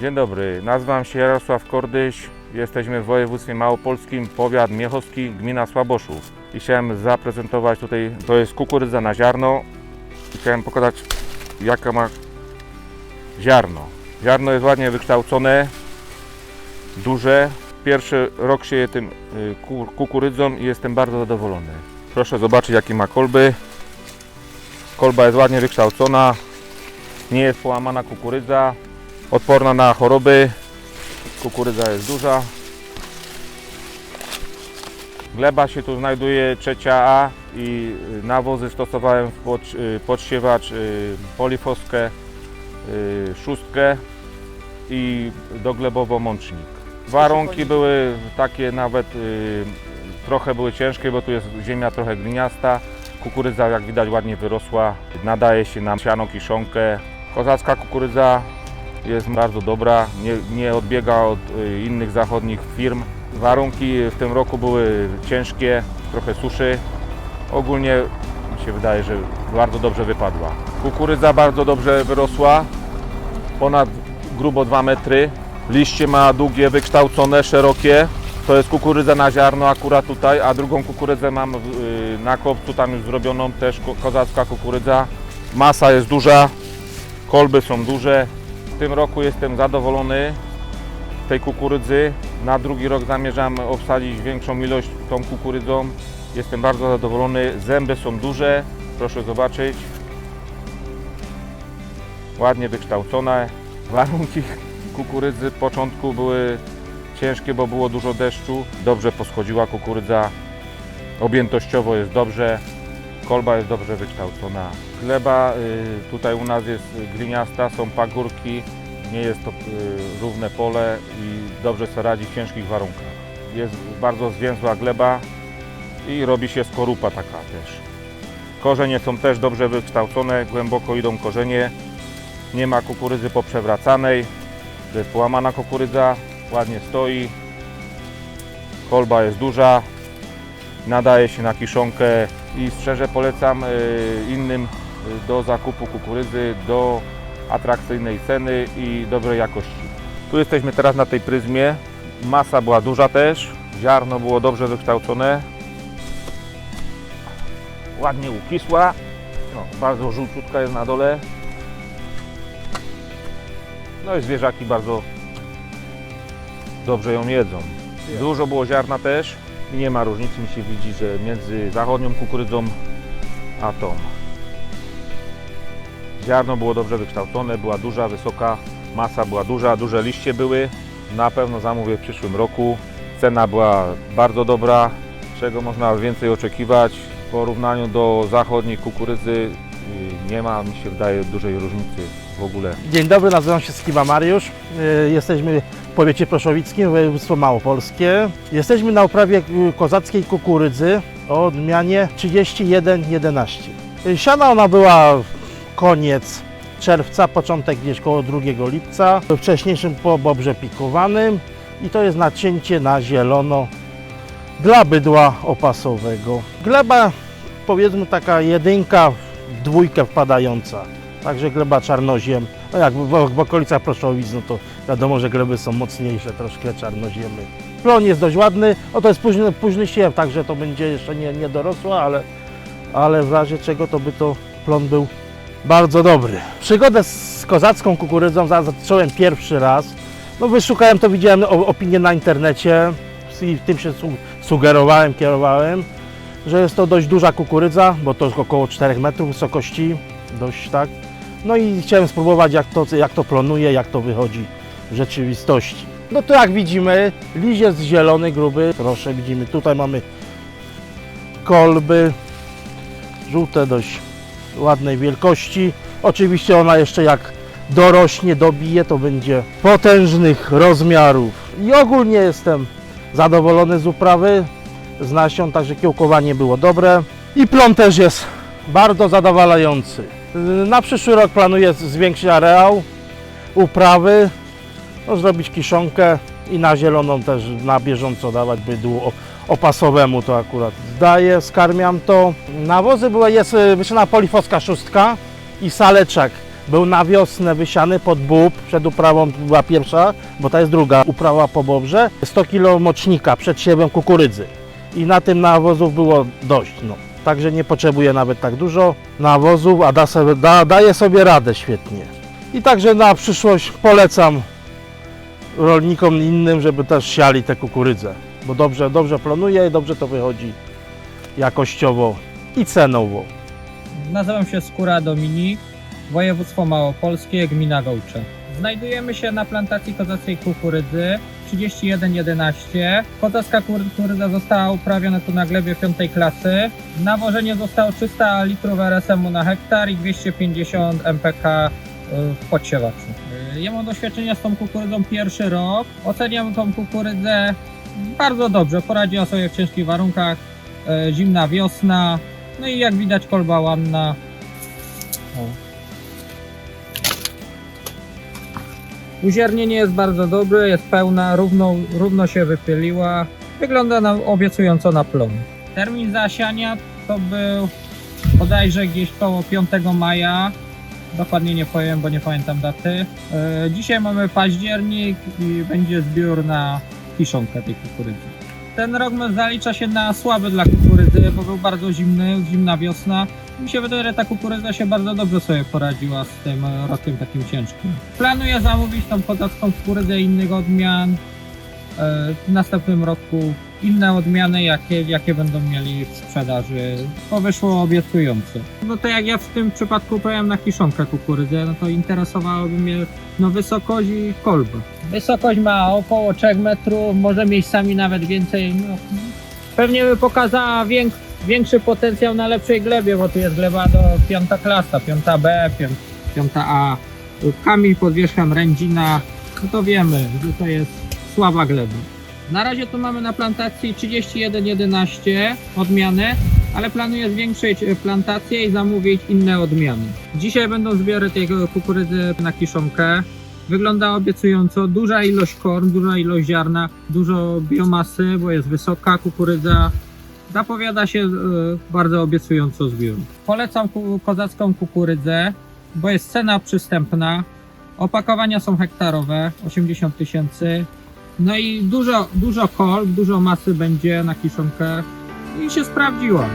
Dzień dobry, nazywam się Jarosław Kordyś. Jesteśmy w województwie małopolskim, powiat miechowski, gmina Słaboszów. I chciałem zaprezentować tutaj, to jest kukurydza na ziarno. I chciałem pokazać, jaka ma ziarno. Ziarno jest ładnie wykształcone, duże. Pierwszy rok sieję tym y, ku- kukurydzą i jestem bardzo zadowolony. Proszę zobaczyć, jakie ma kolby. Kolba jest ładnie wykształcona, nie jest połamana kukurydza, odporna na choroby. Kukurydza jest duża. Gleba się tu znajduje trzecia A i y, nawozy stosowałem w pod, y, podsiewacz y, polifoskę, szóstkę i doglebowo mącznik. Warunki były takie nawet trochę były ciężkie, bo tu jest ziemia trochę gliniasta. Kukurydza jak widać ładnie wyrosła, nadaje się na siano kiszonkę. Kozacka kukurydza jest bardzo dobra, nie, nie odbiega od y, innych zachodnich firm. Warunki w tym roku były ciężkie, trochę suszy. Ogólnie mi się wydaje, że bardzo dobrze wypadła. Kukurydza bardzo dobrze wyrosła, ponad grubo 2 metry. Liście ma długie, wykształcone, szerokie. To jest kukurydza na ziarno akurat tutaj, a drugą kukurydzę mam y, na kopcu tam już zrobioną, też ko- kozacka kukurydza. Masa jest duża, kolby są duże. W tym roku jestem zadowolony z tej kukurydzy. Na drugi rok zamierzam obsadzić większą ilość tą kukurydzą. Jestem bardzo zadowolony. Zęby są duże, proszę zobaczyć. Ładnie wykształcone. Warunki kukurydzy w początku były ciężkie, bo było dużo deszczu. Dobrze poschodziła kukurydza. Objętościowo jest dobrze. Kolba jest dobrze wykształcona. Gleba y, tutaj u nas jest gliniasta, są pagórki, nie jest to y, równe pole i dobrze sobie radzi w ciężkich warunkach. Jest bardzo zwięzła gleba i robi się skorupa taka też. Korzenie są też dobrze wykształcone, głęboko idą korzenie. Nie ma kukurydzy poprzewracanej. To jest połamana kukurydza, ładnie stoi. Kolba jest duża, nadaje się na kiszonkę i szczerze polecam y, innym y, do zakupu kukurydzy do atrakcyjnej ceny i dobrej jakości. Tu jesteśmy teraz na tej pryzmie. Masa była duża też, ziarno było dobrze wykształcone. Ładnie ukisła. No, bardzo żółciutka jest na dole. No i zwierzaki bardzo dobrze ją jedzą. Dużo było ziarna też nie ma różnicy, mi się widzi, że między zachodnią kukurydzą a tą. Ziarno było dobrze wykształcone, była duża, wysoka masa, była duża, duże liście były. Na pewno zamówię w przyszłym roku. Cena była bardzo dobra, czego można więcej oczekiwać. W porównaniu do zachodniej kukurydzy y, nie ma, mi się wydaje, dużej różnicy w ogóle. Dzień dobry, nazywam się Skiba Mariusz. Y, Jesteśmy powiecie proszowickim, województwo małopolskie. Jesteśmy na uprawie kozackiej kukurydzy o odmianie 3111. Y, Siana ona była koniec czerwca, początek gdzieś koło 2 lipca. W wcześniejszym pobobrze pikowanym i to jest nacięcie na zielono dla bydła opasowego. Gleba powiedzmy taka jedynka dwójkę wpadająca. Także gleba czarnoziem. No jak w, w okolicach Proszowic, no to wiadomo, że gleby są mocniejsze, troszkę czarnoziemy. Plon jest dość ładny, o to jest późny, późny siew, także to będzie jeszcze nie, nie dorosła, ale, ale w razie czego to by to plon był bardzo dobry. Przygodę z kozacką kukurydzą za- zacząłem pierwszy raz. No wyszukałem to, widziałem opinię na internecie i tym się su- sugerowałem, kierowałem, że jest to dość duża kukurydza, bo to jest około 4 metrów wysokości, dość tak. No i chciałem spróbować jak to, jak to plonuje, jak to wychodzi w rzeczywistości. No to jak widzimy, liść jest zielony, gruby, proszę, widzimy, tutaj mamy kolby, żółte dość ładnej wielkości. Oczywiście ona jeszcze jak dorośnie, dobije, to będzie potężnych rozmiarów. I ogólnie jestem zadowolony z uprawy, z nasion, także kiełkowanie było dobre. I plon też jest bardzo zadowalający. Na przyszły rok planuję zwiększyć areał uprawy, no, zrobić kiszonkę i na zieloną też na bieżąco dawać bydłu o- opasowemu to akurat daję, skarmiam to. Nawozy były, jest y, wyczyna polifoska szóstka i saleczak Był na wiosnę wysiany pod bób, przed uprawą była pierwsza, bo ta jest druga uprawa po bobrze. 100 kg mocznika przed siewem kukurydzy i na tym nawozów było dość. No. Także nie potrzebuje nawet tak dużo nawozów, a da sobie, da, daje sobie radę świetnie. I także na przyszłość polecam rolnikom innym, żeby też siali te kukurydzę, bo dobrze, dobrze plonuje i dobrze to wychodzi jakościowo i cenowo. Nazywam się Skóra Dominik, województwo małopolskie, gmina Gołcze. Znajdujemy się na plantacji kozackiej kukurydzy 3111. Kozacka kukurydza została uprawiona tu na glebie piątej klasy. Nawożenie zostało 300 litrów RSM-u na hektar i 250 MPK w podsiewaczu. Y, Ja mam doświadczenia z tą kukurydzą pierwszy rok. Oceniam tą kukurydzę bardzo dobrze. Poradziła sobie w ciężkich warunkach. E, Zimna wiosna, no i jak widać kolba ładna. O. Uziarnienie jest bardzo dobre, jest pełna, równo, równo się wypyliła. Wygląda na, obiecująco na plon. Termin zasiania to był bodajże gdzieś koło 5 maja. Dokładnie nie powiem, bo nie pamiętam daty. E, dzisiaj mamy październik i będzie zbiór na kiszonkę tej kukurydzy. Ten rok zalicza się na słaby dla kukurydzy, bo był bardzo zimny, zimna wiosna. Mi się wydaje, że ta kukurydza się bardzo dobrze sobie poradziła z tym e, rokiem takim ciężkim. Planuję zamówić tą kozacką kukurydzę innych odmian. E, W następnym roku inne odmiany, jakie, jakie będą mieli w sprzedaży. To wyszło obiecująco. No to jak ja w tym przypadku powiem na kiszonkę kukurydzę, no to interesowałoby mnie no wysokość i kolba. Wysokość ma około 3 metrów, może miejscami nawet więcej. No, pewnie by pokazała więk, większy potencjał na lepszej glebie, bo tu jest gleba do piąta klasa, piąta B, pią- piąta A. Kamień pod wierzchem rędzina, to wiemy, że to jest słaba gleba. Na razie tu mamy na plantacji 3111 odmiany, ale planuję zwiększyć plantację i zamówić inne odmiany. Dzisiaj będą zbiory tej kukurydzy na kiszonkę. Wygląda obiecująco, duża ilość korn, duża ilość ziarna, dużo biomasy, bo jest wysoka kukurydza. Zapowiada się e, bardzo obiecująco zbiór. Polecam kozacką kukurydzę, bo jest cena przystępna. Opakowania są hektarowe, 80 tysięcy. No i dużo, dużo kolb, dużo masy będzie na kiszonkę i się sprawdziła.